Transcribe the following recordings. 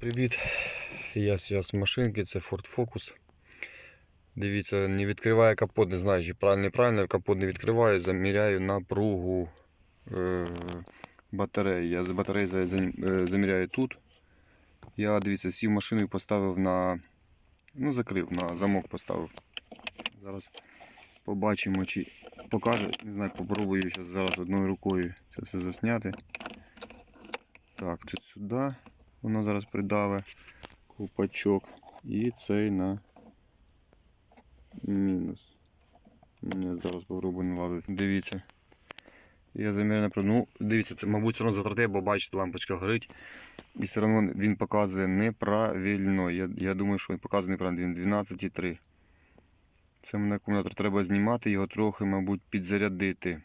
Привіт! Я зараз в машинці, це Ford Focus. Дивіться, не відкриває капот, не знаю, чи правильно неправильно, капот не відкриваю, заміряю напругу е, батареї. Я з батареї е, заміряю тут. Я дивіться, сів машину і поставив на. Ну, закрив, на замок поставив. Зараз побачимо, чи покаже. Не знаю, попробую зараз, одною рукою це все засняти. Так, це сюди. Воно зараз придаве купачок. І цей на мінус. Ні, зараз попробую наладити. Дивіться. Я заміряю наприклад. Ну, дивіться, це, мабуть, все одно затратає, бо бачите, лампочка горить. І все одно він показує неправильно. Я, я думаю, що він показує неправильно. Він 12,3. Це мене акумулятор треба знімати, його трохи, мабуть, підзарядити.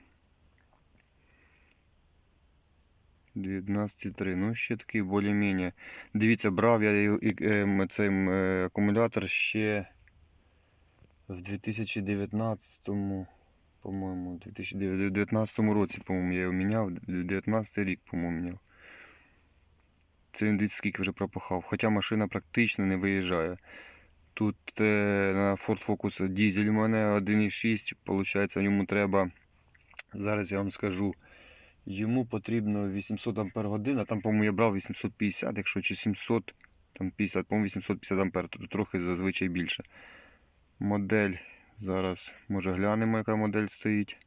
19,3. Ну, ще такий більш-менш. Дивіться, брав я ем, цей е, акумулятор ще в 2019, по-моєму, 2019 році, по-моєму, я його міняв. 19 рік, по-моєму, міняв. Це він дивіться, скільки вже пропахав. Хоча машина практично не виїжджає. Тут е, на Ford Focus дізель у мене 1,6, виходить, йому треба, зараз я вам скажу, Йому потрібно 800 ампер годин, а там, по-моєму, я брав 850, якщо чи 700, там 50, по-моєму, 850 ампер, тут трохи зазвичай більше. Модель. Зараз, може, глянемо, яка модель стоїть.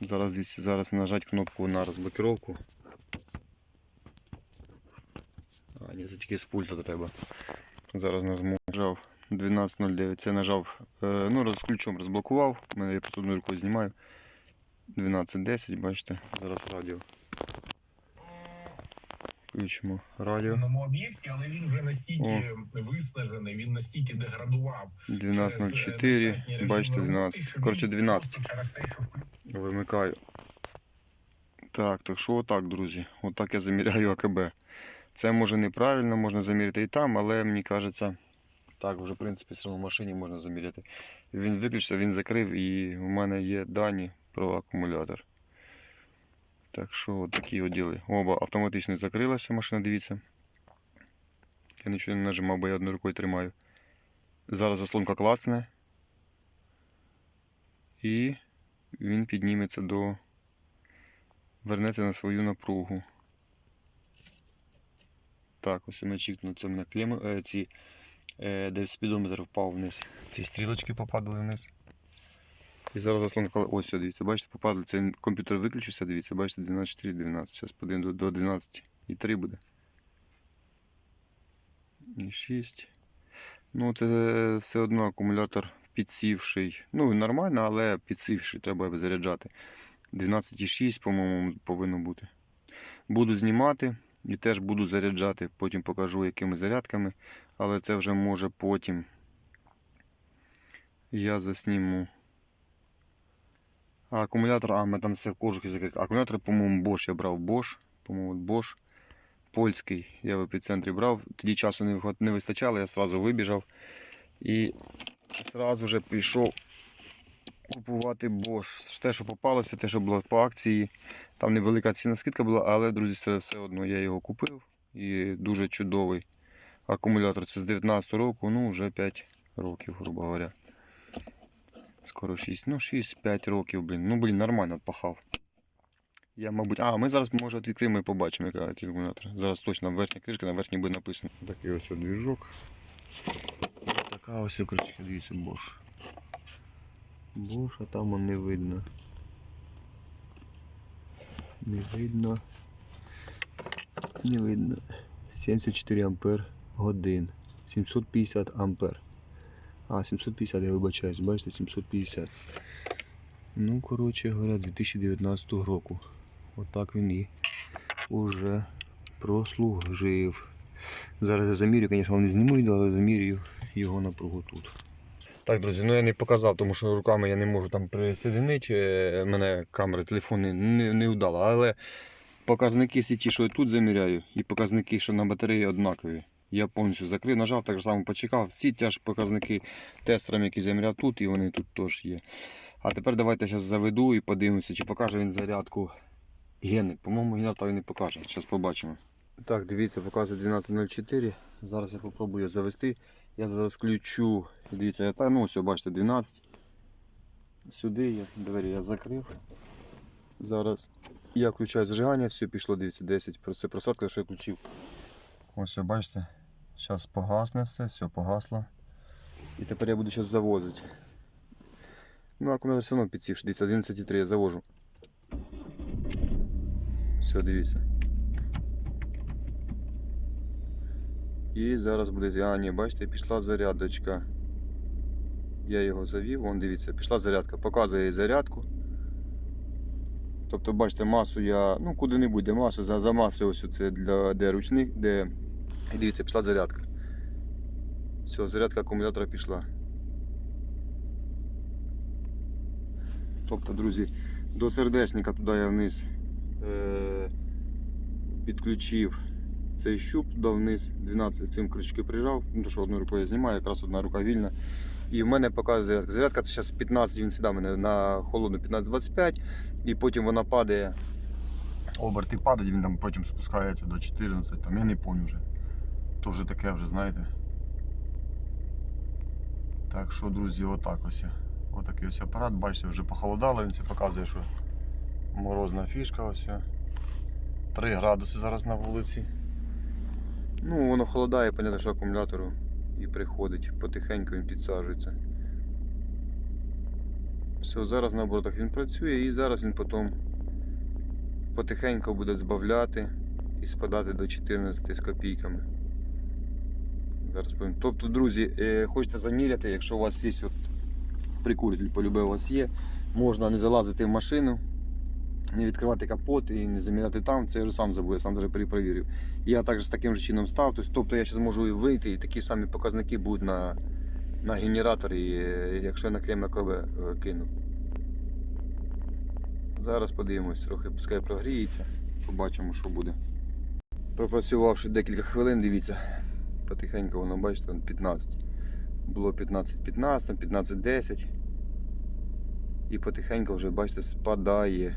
Зараз, зараз нажати кнопку на розблокировку. А, ні, це тільки з пульта треба. Зараз. Нажав 12.09. Це нажав, е, ну, роз, ключом розблокував. Мене я просто рукою знімаю. 12.10, бачите, зараз радіо. Включимо радіо. певному об'єкті, але він вже настільки виснажений, він настільки деградував. е, 12.04, бачите, 12. Коротше, 12. просто через те, що Вимикаю. Так, так що отак, друзі. Отак я заміряю АКБ. Це може неправильно, можна заміряти і там, але мені кажеться, так, вже в принципі все одно в машині можна заміряти. Він виключився, він закрив і в мене є дані про акумулятор. Так що от такі діли. Оба автоматично закрилася машина, дивіться. Я нічого не нажимав, бо я одною рукою тримаю. Зараз заслонка клацне. І він підніметься до. Вернеться на свою напругу. Так, ось я чікну, це в мене клеми, е, ці, е, де спідометр впав вниз. Ці стрілочки попадали вниз. І зараз заслонка, ось дивіться, бачите, попадали. Це комп'ютер виключився, дивіться, бачите, 12.4, 12. Зараз подивимо до, до 12. І 3 буде. І 6. Ну, це все одно акумулятор підсівший. Ну, нормально, але підсівший, треба заряджати. 12,6, по-моєму, повинно бути. Буду знімати і теж буду заряджати. Потім покажу, якими зарядками. Але це вже може потім. Я засніму. А акумулятор, а, ми там все в кожухі закрив. Акумулятор, по-моєму, Bosch я брав Bosch. По-моєму, Bosch. Польський. Я в епіцентрі брав. Тоді часу не, не вистачало, я одразу вибіжав. І одразу вже пішов купувати Bosch. Те, що попалося, те, що було по акції. Там невелика ціна скидка була, але, друзі, все, все одно я його купив. І дуже чудовий акумулятор. Це з 19 року, ну вже 5 років, грубо говоря. Скоро 6, ну 6-5 років, блін. Ну, блін, нормально пахав. Я, мабуть. А, ми зараз, може, відкриємо і побачимо, яка- який акумулятор. Зараз точно верхня кришка, на верхній буде написано. Такий ось двіжок. Така ось кришка, дивіться, Bosch. Bosch, а там не видно. Не видно. Не видно. 74 ампер годин. 750 ампер. А, 750, я вибачаюсь, бачите, 750. Ну, коротше говоря, 2019 року. Отак він і уже прослужив. Зараз я замірю, звісно, не зніму але замірюю його напругу тут. Так, друзі, ну я не показав, тому що руками я не можу там присоединити. е, Мене камера, телефон не, не, не. Але показники всі ті, що я тут заміряю, і показники, що на батареї однакові. Я повністю закрив, нажав, так само почекав. Всі ті ж показники тестерам, які заміряв тут, і вони тут теж є. А тепер давайте зараз заведу і подивимося, чи покаже він зарядку гени. По-моєму, генератор не покаже. Зараз побачимо. Так, дивіться, показує 12.04. Зараз я попробую завести. Я зараз включу. Дивіться, я та, ну все, бачите, 12. Сюди я двері я закрив. Зараз я включаю зажигання, все пішло, дивіться, 10. Це просадка, що я включив. Ось бачите. Зараз погасне все, все погасло. І тепер я буду зараз завозити. Ну, акумулятор все одно підсівши. Дивіться, 11.3 я завожу. Все, дивіться. І зараз буде. А, ні, бачите, пішла зарядочка. Я його завів, вон дивіться, пішла зарядка. Показує зарядку. Тобто, бачите, масу я, ну куди-небудь, де маса, за, за маси ось це для де ручник, де. І дивіться, пішла зарядка. Все, зарядка акумулятора пішла. Тобто, друзі, до сердечника туди я вниз е- підключив цей щуп туди вниз, 12 цим крючки прижав, ну то що одною рукою я знімаю, якраз одна рука вільна. І в мене показує зарядка. Зарядка це зараз 15, він в мене на холодну 15-25, і потім вона падає. Оберти падають, він там потім спускається до 14, там я не пам'ятаю вже. То вже таке вже, знаєте. Так що, друзі, отак ось. Отакий ось апарат, бачите, вже похолодало, він це показує, що морозна фішка ось. 3 градуси зараз на вулиці. Ну, воно холодає, понятно, що акумулятору і приходить. Потихеньку він підсаджується. Все, зараз на оборотах він працює і зараз він потім потихеньку буде збавляти і спадати до 14 з копійками. Зараз повинен. Тобто, друзі, е, хочете заміряти, якщо у вас є от прикуритель, полюбе у вас є, можна не залазити в машину, не відкривати капот і не заміряти там, це я вже сам забув, я сам даже перепровірив. Я також з таким же чином став, тобто тобто я зараз можу вийти, і такі самі показники будуть на, на генераторі, е, якщо я на клем АКБ е, кину. Зараз подивимось, трохи пускай прогріється, побачимо, що буде. Пропрацювавши декілька хвилин, дивіться, потихеньку воно бачите, 15. Було 15-15, 15-10. І потихеньку вже, бачите, спадає.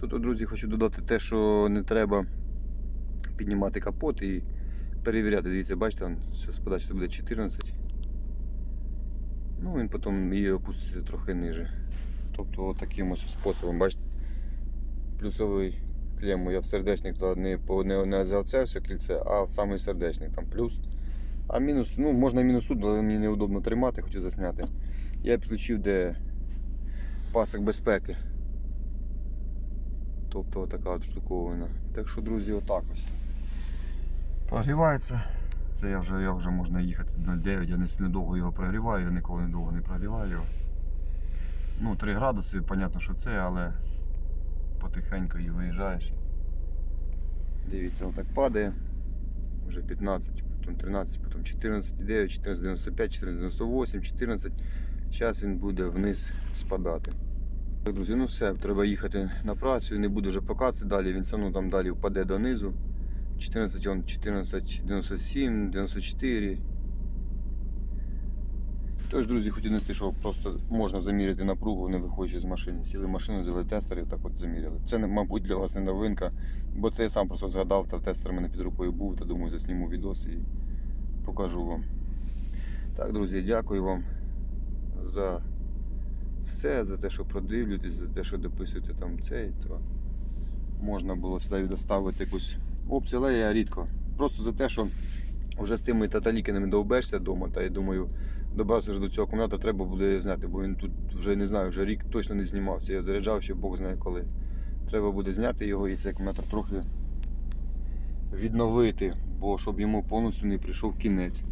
Тут, друзі, хочу додати те, що не треба піднімати капот і перевіряти. Дивіться, бачите, все спадає, це буде 14. Ну, він потім її опуститься трохи ниже. Тобто таким ось способом, бачите, плюсовий клемму я в сердечник туди не, не, не за це все кільце, а в самий сердечник там плюс. А мінус, ну можна мінус тут, але мені неудобно тримати, хочу засняти. Я підключив де пасок безпеки. Тобто така от штуковина. Так що, друзі, отак ось. Прогрівається. Це я вже, я вже можна їхати 0,9, я не сильно довго його прогріваю, я ніколи не довго не прогріваю його. Ну, 3 градуси, понятно, що це, але потихеньку і виїжджаєш. Дивіться, отак падає. Вже 15, потім 13, потім 14,9, 14,95, 14,98, 14. Зараз він буде вниз спадати. Так, друзі, ну все, треба їхати на працю, не буду вже показувати далі, він одно там далі впаде донизу. 14, он 14, 97, 94. Тож, друзі, хотів нести, що просто можна заміряти напругу, не виходячи з машини. Сіли в машину, взяли тестер і так от заміряли. Це, мабуть, для вас не новинка, бо це я сам просто згадав, та тестер мене під рукою був, та думаю, засніму відос і покажу вам. Так, друзі, дякую вам за все, за те, що продивлюєтесь, за те, що дописуєте там цей, то можна було сюди доставити якусь опцію, але я рідко. Просто за те, що вже з тими таталіками довбешся вдома, та я думаю, добрався вже до цього акумулятора, треба буде зняти, бо він тут вже не знаю, вже рік точно не знімався. Я заряджав ще Бог знає коли. Треба буде зняти його і цей акумулятор трохи відновити, бо щоб йому повністю не прийшов кінець.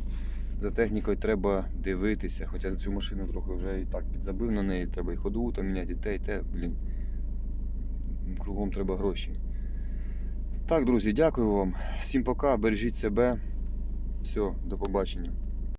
За технікою треба дивитися, хоча цю машину трохи вже і так підзабив на неї, треба і ходу там міняти, і те, і те, блін. Кругом треба гроші. Так, друзі, дякую вам. Всім пока, бережіть себе. Все, до побачення.